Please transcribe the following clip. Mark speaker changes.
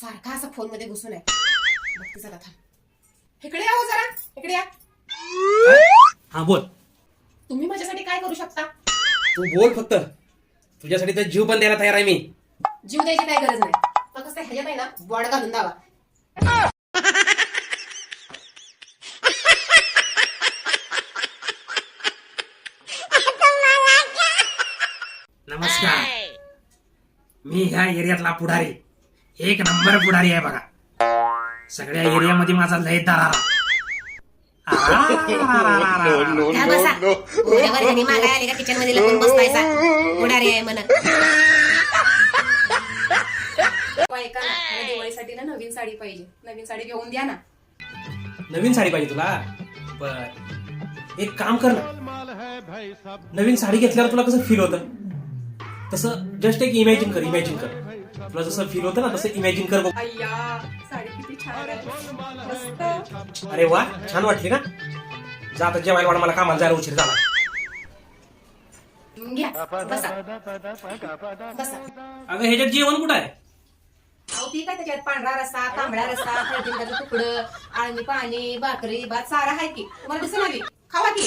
Speaker 1: सारखा असा फोनमध्ये घुसून आहे. बघते चला थांब. इकडे या हो जरा. इकडे या.
Speaker 2: हा बोल.
Speaker 1: तुम्ही माझ्यासाठी काय करू शकता?
Speaker 2: तू बोल फक्त. तुझ्यासाठी तर जीव पण द्यायला तयार आहे मी.
Speaker 1: जीव द्यायची काय गरज नाही. फक्त ह्याच्यात आहे ना बॉड घालून द्यावा
Speaker 2: नमस्कार. मी ह्या एरियातला पुढारी. एक नंबर पुढारी आहे बघा. सगळ्या एरियामध्ये माझा लय दरारा.
Speaker 1: त्या बसा? उद्यावर घरी मागाय आले का? किचनमध्ये लपून बसतायसा पुढारी आहे म्हणत ऐका ना मला दिवाळीसाठी ना नवीन साडी पाहिजे. नवीन साडी घेऊन द्या ना.
Speaker 2: नवीन साडी पाहिजे तुला? बर. एक काम कर ना. नवीन साडी घेतल्यावर तुला कसं फील होतं? तसं जस्ट एक इमॅजिन कर इमॅजिन कर. तुला जसं फील होतं ना तसं इमॅजिन कर बघ.
Speaker 1: अय्या साडी किती छान आहे.
Speaker 2: अरे वा छान वाटली ना? जा आता जेवायला वाढ मला कामाला जायला उशीर झाला. अगं ह्याच्यात जेवण कुठं आहे?
Speaker 1: ठीक आहे त्याच्यात. पांढरा रस्सा तांबडा रस्सा हळदीचं तुकडं आळणी पाणी भाकरी भात सारा आहे की. तुम्हाला दिसून आली खावा की?